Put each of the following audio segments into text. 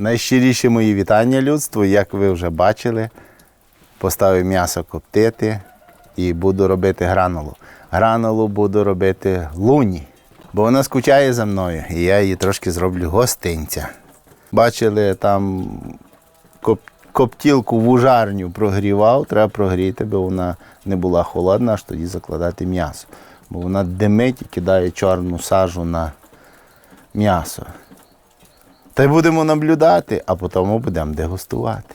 Найщиріші мої вітання людству, як ви вже бачили, поставив м'ясо коптити і буду робити гранулу. Гранулу буду робити луні, бо вона скучає за мною, і я її трошки зроблю гостинця. Бачили, там коп- коптілку в ужарню прогрівав, треба прогріти, бо вона не була холодна, аж тоді закладати м'ясо. Бо вона димить і кидає чорну сажу на м'ясо. Та й будемо наблюдати, а потім будемо дегустувати.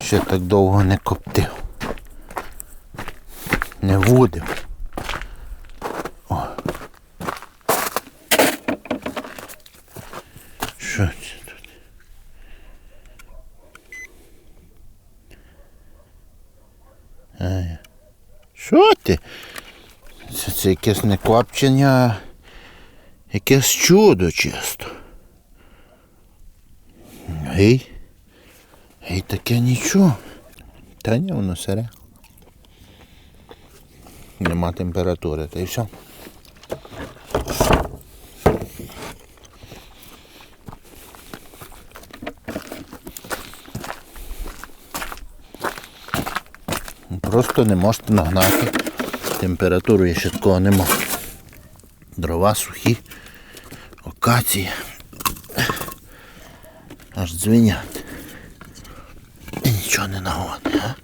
Ще так довго не коптив. Не вудив. О. Що це тут? Ай. Що ти? Це, це якесь не копчення, якесь чудо чисто. Гей. Гей, таке нічого. Та ні, воно сире. Нема температури, та й все. Просто не можете нагнати. Температуру я ще такого нема. Дрова сухі, окації. Аж дзвенять. І нічого не нагоди, а?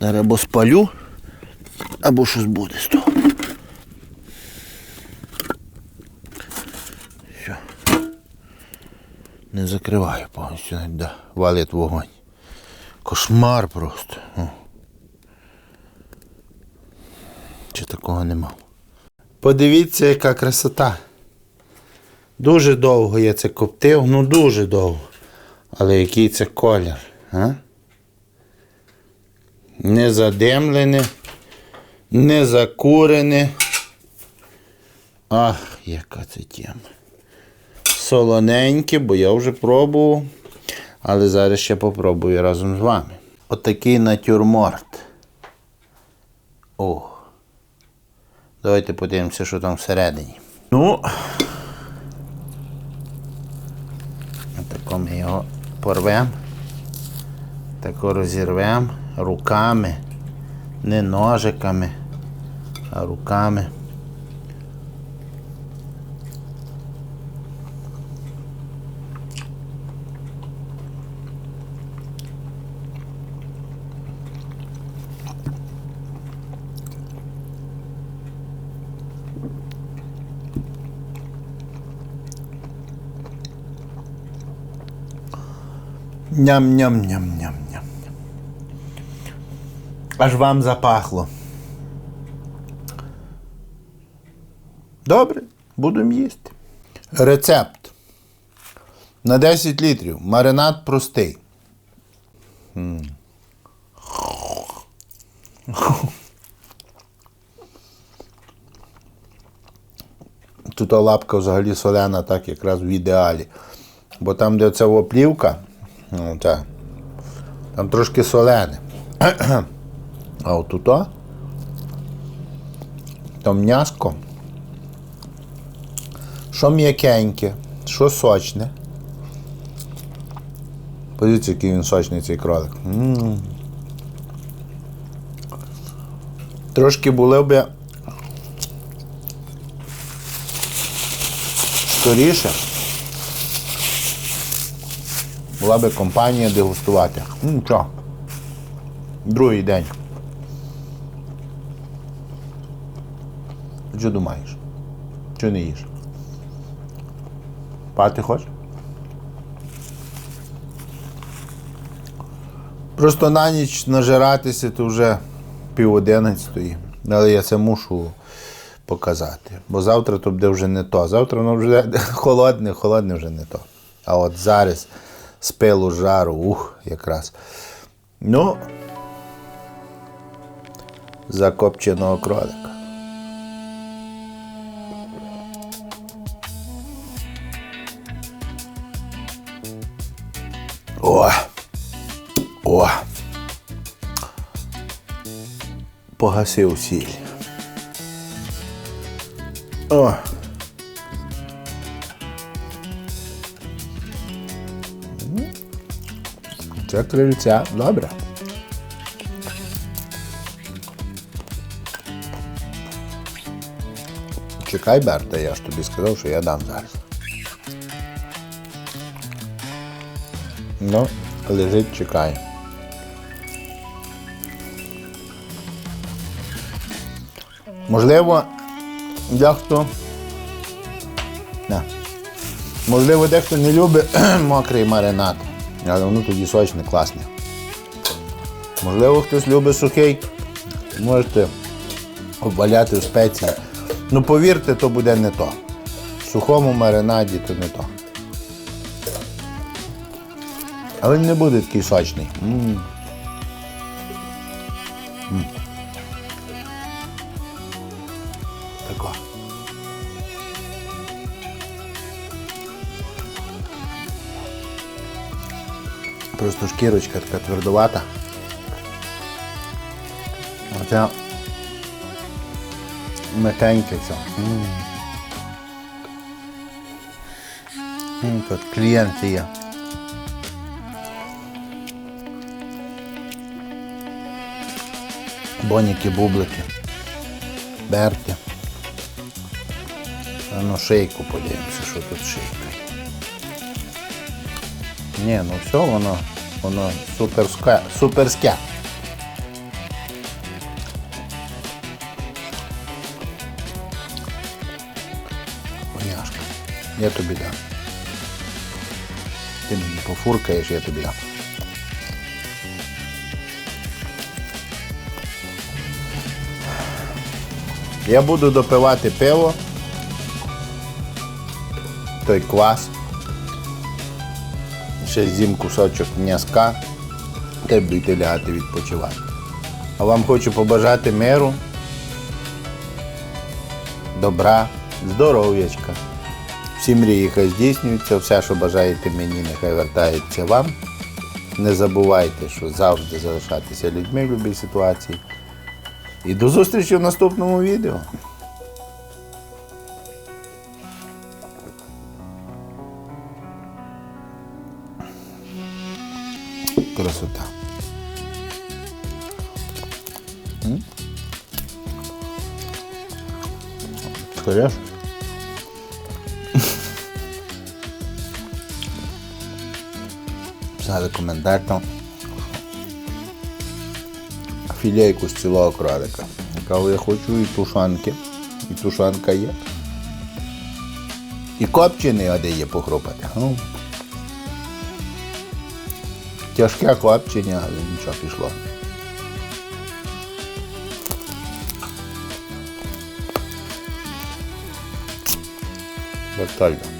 Зараз або спалю, або щось буде з того. Все. Не закриваю повністю, да, валить вогонь. Кошмар просто. Чи такого нема? Подивіться, яка красота. Дуже довго я це коптив, ну дуже довго. Але який це колір, а? Не задимлене, не закурене. Ах, яка це тема. Солоненьке, бо я вже пробував. Але зараз ще попробую разом з вами. Отакий натюрморт. О. Давайте подивимося, що там всередині. Ну. Тако ми його порвемо. Тако розірвемо руками. Не ножиками, а руками. Ням-ням-ням-ням-ням. Аж вам запахло. Добре, будемо їсти. Рецепт. На 10 літрів. Маринад простий. Тут лапка взагалі солена, так якраз в ідеалі. Бо там, де ця оплівка, ну, та, там трошки солене. А отут, о, там м'яско. Що м'якеньке, що сочне. Подивіться, який він сочний цей кролик. м Трошки були б скоріше. Була би компанія дегустувати. Ну нічого. Другий день. Що думаєш? Що не їш? Пати хочеш? Просто на ніч нажиратися то вже пів одинадцятої. Але я це мушу показати. Бо завтра то буде вже не то. Завтра воно вже холодне, холодне вже не то. А от зараз з пилу жару, ух, якраз. Ну, закопченого кролика. О! О! Погасив сіль. Це крильця. Добре. Чекай, Берта, я ж тобі сказав, що я дам зараз. Ну, лежить, чекай. Можливо, дехто. Не. Можливо, дехто не любить мокрий маринад, але воно тоді сочне, класне. Можливо, хтось любить сухий, можете обваляти в спеції. Ну повірте, то буде не то. В сухому маринаді то не то. Але він не буде такий сочний. М. М. Тако. Просто шкірочка така твердувата. Оця м'якеньке. М, Тут клієнти є. Боніки, бублики. Берти. А ну шейку подивимося, що тут шейка. Ні, ну все воно, воно суперське. суперське. Поняшка. Я тобі дам. Ти мені пофуркаєш, я тобі дам. Я буду допивати пиво, той квас, ще з'їм кусочок м'язка, та будете лягати відпочивати. А вам хочу побажати миру, добра, здоров'ячка. Всі мрії хай здійснюються, все, що бажаєте мені, нехай вертається вам. Не забувайте, що завжди залишатися людьми в будь-якій ситуації. І до зустрічі в наступному відео. Красота. М? Скоріш? Писали коментар там філейку з цілого кролика. Кажу, я хочу і тушанки. І тушанка є. І копчений де є похропати. Тяжке копчення, але нічого пішло. Вертольно.